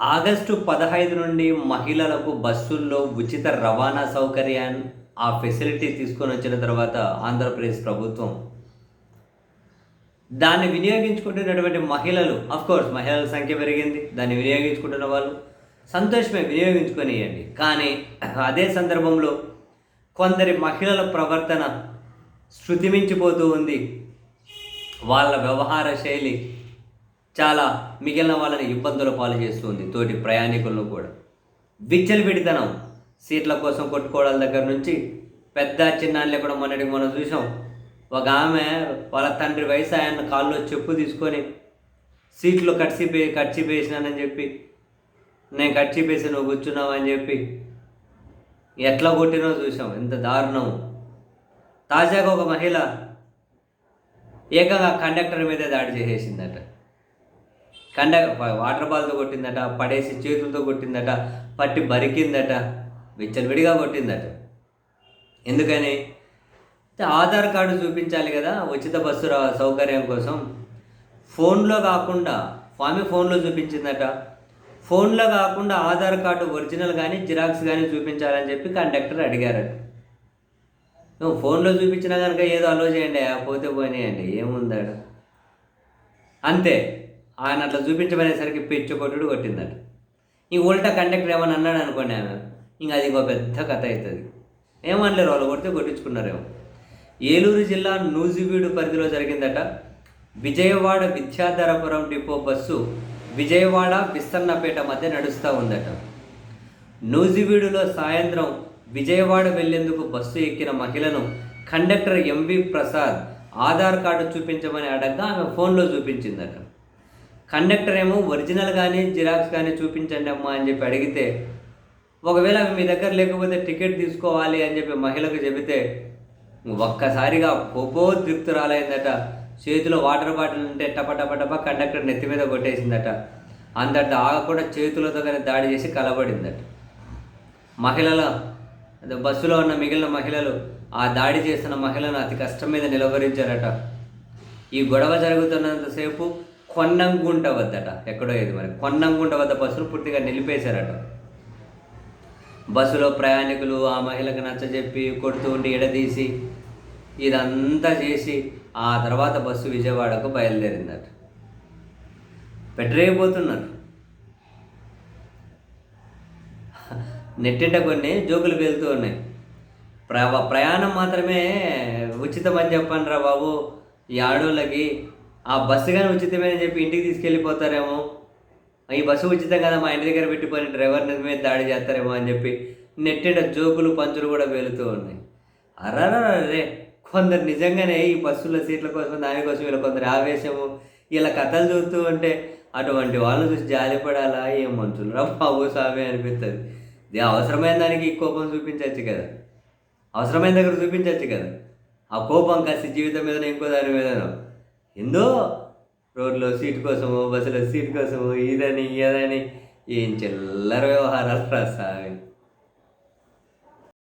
August పదహైదు నుండి మహిళలకు బస్సుల్లో ఉచిత రవాణా సౌకర్యాన్ని ఆ ఫెసిలిటీ తీసుకొని వచ్చిన తర్వాత ఆంధ్రప్రదేశ్ ప్రభుత్వం. దాన్ని వినియోగించుకుంటున్నటువంటి మహిళలు కోర్స్ మహిళల సంఖ్య పెరిగింది. దాన్ని వినియోగించుకుంటున్న వాళ్ళు సంతోషమే వినియోగించుకొనియండి. కానీ అదే సందర్భంలో కొందరి మహిళల ప్రవర్తన శృతిమించిపోతూ ఉంది. వాళ్ళ వ్యవహార శైలి చాలా మిగిలిన వాళ్ళని ఇబ్బందుల పాలు చేస్తుంది తోటి ప్రయాణికులను కూడా. విచ్చలవిడితనం. సీట్ల కోసం కొట్టుకోవడాల దగ్గర నుంచి పెద్ద చిన్న లేకుండా మొన్నటికి మనం చూసాం. ఒక ఆమె వాళ్ళ తండ్రి వయసు ఆయన కాళ్ళు చెప్పు తీసుకొని సీట్లు కట్సిపే కట్చిపేసినానని చెప్పి నేను కట్చిపేసి నువ్వు కూర్చున్నావు? అని చెప్పి ఎట్లా కొట్టినో చూసాం. ఎంత దారుణం. తాజాగా ఒక మహిళ ఏకంగా కండక్టర్ మీదే దాడి చేసేసిందట. కండ వాటర్ బాల్తో కొట్టిందట పడేసి చేతులతో కొట్టిందట పట్టి బరికిందట విచ్చలవిడిగా కొట్టిందట. ఎందుకని? ఆధార్ కార్డు చూపించాలి కదా ఉచిత బస్సు రా సౌకర్యం కోసం. ఫోన్లో కాకుండా స్వామి ఫోన్లో చూపించిందట. ఫోన్లో కాకుండా ఆధార్ కార్డు ఒరిజినల్ కానీ జిరాక్స్ కానీ చూపించాలని చెప్పి కండక్టర్ అడిగారట. నువ్వు ఫోన్లో చూపించినా కనుక ఏదో అలో చేయండి పోతే పోయినాయండి ఏముందాడు అంతే. ఆయన అట్లా చూపించమనేసరికి పిచ్చుకొట్టుడు కొట్టిందట. ఈ ఉల్టా కండక్టర్ ఏమని అన్నాడు అనుకోండి ఆమె ఇంకా అది ఇంకో పెద్ద కథ అవుతుంది ఏమనలేరు వాళ్ళు కొడితే కొట్టించుకున్నారేమో. ఏలూరు జిల్లా నూజివీడు పరిధిలో జరిగిందట. విజయవాడ విద్యాధరపురం డిపో బస్సు విజయవాడ విస్తన్నపేట మధ్య నడుస్తూ ఉందట. నూజివీడులో సాయంత్రం విజయవాడ వెళ్ళేందుకు బస్సు ఎక్కిన మహిళను conductor MV Prasad Aadhaar card చూపించమని అడగ్గా ఆమె ఫోన్లో చూపించిందట. కండక్టర్ ఏమో ఒరిజినల్ కానీ జిరాక్స్ కానీ చూపించండి అమ్మా అని చెప్పి అడిగితే ఒకవేళ మీ దగ్గర లేకపోతే టికెట్ తీసుకోవాలి అని చెప్పి మహిళకు చెబితే ఒక్కసారిగా కోపోద్రిక్తురాలైందట చేతిలో వాటర్ బాటిల్ ఉంటే టప టప టప కండక్టర్ నెత్తి మీద కొట్టేసిందట. అంతట ఆగకుండా చేతులతో కానీ దాడి చేసి కలబడిందట. మహిళల బస్సులో ఉన్న మిగిలిన మహిళలు ఆ దాడి చేస్తున్న మహిళను అతి కష్టం మీద నిలవరించారట ఈ గొడవ జరుగుతున్నంతసేపు కొన్నంగుంట వద్దట ఎక్కడో ఇది మరి? కొన్నంగుంట వద్ద బస్సును పూర్తిగా నిలిపేశారట. బస్సులో ప్రయాణికులు ఆ మహిళకు నచ్చజెప్పి కొడుతూ ఉండి ఎడదీసి ఇదంతా చేసి ఆ తర్వాత బస్సు విజయవాడకు బయలుదేరిందట. పెట్టరేయబోతున్నారు నెట్టింట కొన్ని జోకులు వెళ్తూ ఉన్నాయి. ప్ర ప్రయాణం మాత్రమే ఉచితం అని చెప్పండి రా బాబు. ఈ ఆడోళ్ళకి ఆ బస్సు కానీ ఉచితమే అని చెప్పి ఇంటికి తీసుకెళ్ళిపోతారేమో? ఈ బస్సు ఉచితం కదా మా ఇంటి దగ్గర పెట్టిపోయిన డ్రైవర్ మీద దాడి చేస్తారేమో అని చెప్పి నెట్టిన జోకులు పంచులు కూడా వెళుతూ ఉన్నాయి. అరే కొందరు నిజంగానే ఈ బస్సుల సీట్ల కోసం దానికోసం వీళ్ళ కొందరు ఆవేశము ఇలా కథలు చూస్తూ ఉంటే అటువంటి వాళ్ళు చూసి జాలిపడాలా ఏం మనుషులు రా బాబు స్వామి అనిపిస్తుంది ఇది అవసరమైన దానికి ఈ కోపం చూపించవచ్చు కదా. అవసరమైన దగ్గర చూపించవచ్చు కదా. ఆ కోపం కాస్త జీవితం మీద ఇంకో దాని మీదనో. ఎందో? రోడ్లో సీటు కోసము బస్సులో సీట్ కోసము ఇదని ఇదని. ఏం చిల్లర వ్యవహారాలు రా